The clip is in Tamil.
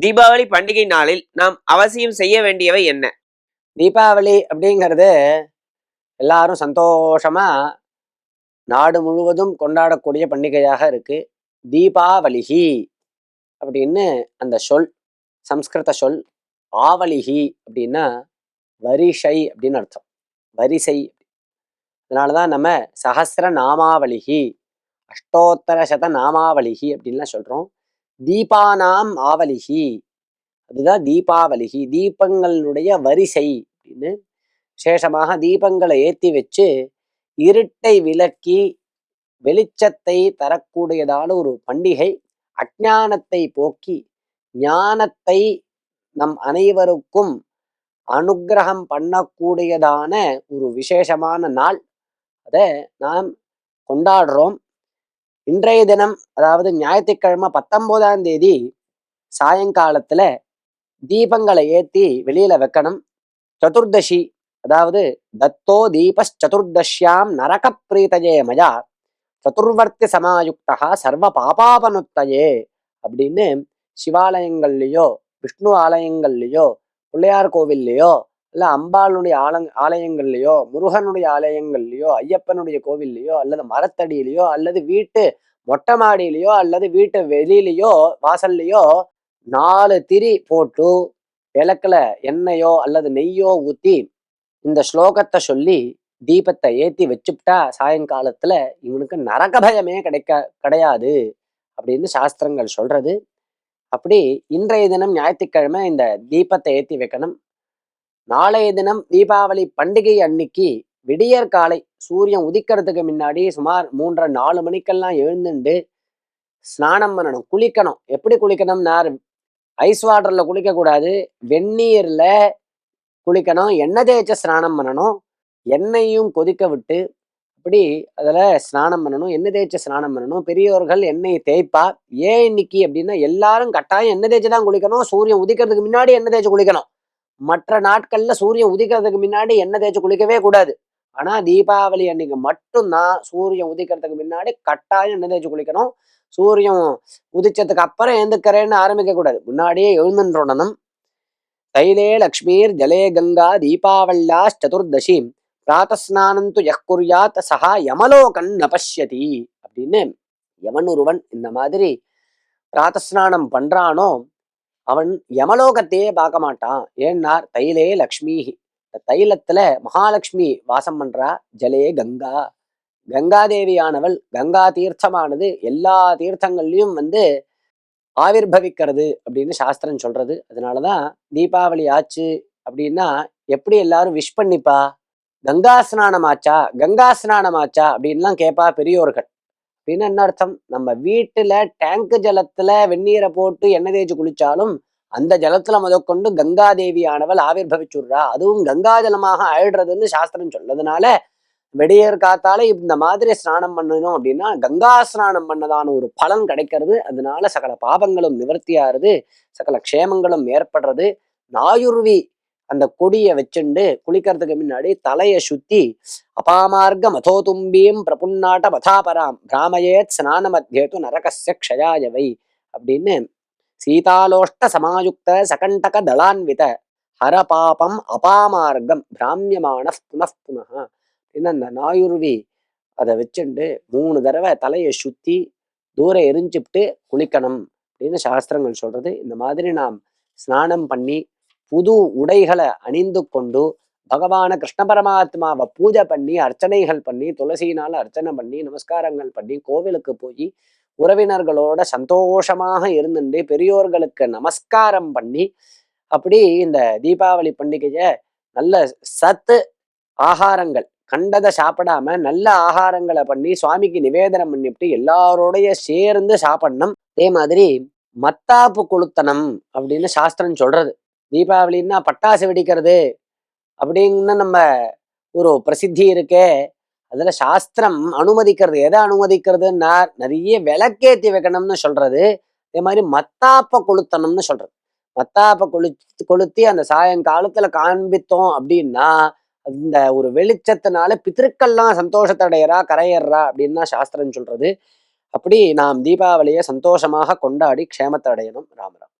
தீபாவளி பண்டிகை நாளில் நாம் அவசியம் செய்ய வேண்டியவை என்ன? தீபாவளி அப்படிங்கிறது எல்லாரும் சந்தோஷமா நாடு முழுவதும் கொண்டாடக்கூடிய பண்டிகையாக இருக்கு. தீபாவளிகி அப்படின்னு அந்த சொல் சம்ஸ்கிருத சொல் ஆவலிகி அப்படின்னா வரிஷை அப்படின்னு அர்த்தம். வரிசை. அதனாலதான் நம்ம சஹஸ்ர நாமாவளிகி அஷ்டோத்தர சத நாமாவளிகி அப்படின்லாம் சொல்றோம். தீபானாம் ஆவலிகி. அதுதான் தீபாவளிகி தீபங்களுடைய வரிசை அப்படின்னு விசேஷமாக தீபங்களை ஏற்றி வச்சு இருட்டை விலக்கி வெளிச்சத்தை தரக்கூடியதான ஒரு பண்டிகை. அஜானத்தை போக்கி ஞானத்தை நம் அனைவருக்கும் அனுக்கிரகம் பண்ணக்கூடியதான ஒரு விசேஷமான நாள். அதை நாம் கொண்டாடுறோம். இன்றைய தினம் அதாவது ஞாயிற்றுக்கிழமை பத்தொன்பதாம் தேதி சாயங்காலத்துல தீபங்களை ஏத்தி வெளியில வைக்கணும். சதுர்தசி அதாவது தத்தோ தீபச்சதுர்தஷ்யாம் நரக பிரீதஜே மயா சதுர்வர்த்தி சமாயுக்தா சர்வ பாபாபனுத்தயே அப்படின்னு சிவாலயங்கள்லேயோ விஷ்ணு ஆலயங்கள்லேயோ பிள்ளையார் கோவில்லையோ இல்லை அம்பாளுடைய ஆலங் ஆலயங்கள்லையோ முருகனுடைய ஆலயங்கள்லையோ ஐயப்பனுடைய கோவில்லையோ அல்லது மரத்தடியிலையோ அல்லது வீட்டு மொட்டை மாடியிலையோ அல்லது வீட்டு வெளியிலையோ வாசல்லையோ நாலு திரி போட்டு விளக்குல எண்ணெயோ அல்லது நெய்யோ ஊற்றி இந்த ஸ்லோகத்தை சொல்லி தீபத்தை ஏற்றி வச்சுப்பிட்டா சாயங்காலத்துல இவனுக்கு நரக பயமே கிடைக்க கிடையாது அப்படின்னு சாஸ்திரங்கள் சொல்றது. அப்படி இன்றைய தினம் ஞாயிற்றுக்கிழமை இந்த தீபத்தை ஏற்றி வைக்கணும். நாளைய தினம் தீபாவளி பண்டிகை அன்னைக்கு விடியற் காலை சூரியன் உதிக்கிறதுக்கு முன்னாடி சுமார் மூன்றரை நாலு மணிக்கெல்லாம் எழுந்துண்டு ஸ்நானம் பண்ணணும். குளிக்கணும். எப்படி குளிக்கணும்னா ஐஸ் வாட்டர்ல குளிக்கக்கூடாது. வெந்நீரில் வெந்நீர்ல குளிக்கணும். எண்ணெய் தேய்ச்ச ஸ்நானம் பண்ணணும். எண்ணெயும் கொதிக்க விட்டு அப்படி அதில் ஸ்நானம் பண்ணணும். எண்ணெய் தேய்ச்சி ஸ்நானம் பண்ணணும். பெரியோர்கள் எண்ணெய் தேய்ப்பா. ஏன் இன்னைக்கு அப்படின்னா எல்லாரும் கட்டாயம் எண்ணெய் தேய்ச்சி தான் குளிக்கணும். சூரியன் உதிக்கிறதுக்கு முன்னாடி எண்ணெய் தேய்ச்சி குளிக்கணும். மற்ற நாட்கள்ல சூரியன் உதிக்கிறதுக்கு முன்னாடி எண்ணெய் தேய்ச்சி குளிக்கவே கூடாது. ஆனா தீபாவளி அன்னைக்கு மட்டும்தான் சூரியன் உதிக்கிறதுக்கு முன்னாடி கட்டாயம் எண்ணெய் தேய்ச்சி குளிக்கணும். சூரியன் உதிச்சதுக்கு அப்புறம் எழுந்துக்கிறேன்னு ஆரம்பிக்க கூடாது. முன்னாடியே எழுந்துன்றணும் தைலே லக்ஷ்மீர் ஜலே கங்கா தீபாவள்யா சதுர்தசி பிராத்தஸ்நானம் து யக் சஹா யமலோகன் நபஷ்யதி அப்படின்னு எவன் ஒருவன் இந்த மாதிரி பிராத்தஸ்நானம் பண்றானோ அவன் யமலோகத்தையே பார்க்க மாட்டான் ஏன்னார் தைலே லக்ஷ்மி தைலத்துல மகாலட்சுமி வாசம் பண்றா ஜலே கங்கா. கங்காதேவியானவள் கங்கா தீர்த்தமானது எல்லா தீர்த்தங்கள்லயும் வந்து ஆவிர்பவிக்கிறது அப்படின்னு சாஸ்திரம் சொல்றது. அதனாலதான் தீபாவளி ஆச்சு அப்படின்னா எப்படி எல்லாரும் விஷ் பண்ணிப்பா? கங்கா ஸ்நானம் ஆச்சா கங்கா ஸ்நானம் ஆச்சா அப்படின்லாம் கேட்பா பெரியோர்கள். அப்படின்னு என்ன அர்த்தம்? நம்ம வீட்டுல டேங்க் ஜலத்துல வெந்நீரை போட்டு எண்ணெய் தேய்ச்சி குளிச்சாலும் அந்த ஜலத்துல முதற்கொண்டு கங்கா தேவியானவள் ஆவிர்பவிச்சுடுறா அதுவும் கங்கா ஜலமாக ஆயிடுறதுன்னு சாஸ்திரம் சொல்லதுனால வெடியர் காத்தால இந்த மாதிரி ஸ்நானம் பண்ணணும் அப்படின்னா கங்கா ஸ்நானம் பண்ணதான ஒரு பலன் கிடைக்கிறது. அதனால சகல பாபங்களும் நிவர்த்தியாகிறது சகல க்ஷேமங்களும் ஏற்படுறது. நாயுருவி அந்த கொடியை வச்சுண்டு குளிக்கிறதுக்கு முன்னாடி தலையை சுத்தி அபாமார்க்க மதோதும்பியும் பிரபுன்னாட்ட மதாபராம் பிராமயேத் ஸ்நான மத்தியேது நரகசிய க்ஷயாயவை அப்படின்னு சீதாலோஷ்ட சமாயுக்த சகண்டக தளான்வித ஹர பாபம் அபாமார்க்கம் பிராமியமான புனః அப்படின்னு அந்த நாயுருவி அதை வச்சுண்டு மூணு தடவை தலையை சுத்தி தூரம் எரிஞ்சுப்ட்டு குளிக்கணும் அப்படின்னு சாஸ்திரங்கள் சொல்றது. இந்த மாதிரி நாம் ஸ்நானம் பண்ணி புது உடைகளை அணிந்து கொண்டு பகவான கிருஷ்ண பரமாத்மாவை பூஜை பண்ணி அர்ச்சனைகள் பண்ணி துளசியினால் அர்ச்சனை பண்ணி நமஸ்காரங்கள் பண்ணி கோவிலுக்கு போய் உறவினர்களோட சந்தோஷமாக இருந்துட்டு பெரியோர்களுக்கு நமஸ்காரம் பண்ணி அப்படி இந்த தீபாவளி பண்டிகையை நல்ல சத்து ஆகாரங்கள் கண்டதை சாப்பிடாம நல்ல ஆகாரங்களை பண்ணி சுவாமிக்கு நிவேதனம் பண்ணிவிட்டு எல்லாரோடைய சேர்ந்து சாப்பிடணும். அதே மாதிரி மத்தாப்பு கொளுத்தனம் அப்படின்னு சாஸ்திரம் சொல்றது. தீபாவளின்னா பட்டாசு வெடிக்கிறது அப்படின்னு நம்ம ஒரு பிரசித்தி இருக்கே. அதுல சாஸ்திரம் அனுமதிக்கிறது எதை அனுமதிக்கிறதுன்னா நிறைய விளக்கேத்தி வைக்கணும்னு சொல்றது. அதே மாதிரி மத்தாப்ப கொளுத்தணும்னு சொல்றது. மத்தாப்ப கொளு கொளுத்தி அந்த சாயங்காலத்துல காண்பித்தோம் அப்படின்னா அந்த ஒரு வெளிச்சத்தினால பித்திருக்கள்லாம் சந்தோஷத்தடையறா கரையறா அப்படின்னா சாஸ்திரம் சொல்றது. அப்படி நாம் தீபாவளியை சந்தோஷமாக கொண்டாடி க்ஷேமத்தை அடையணும். ராமராம்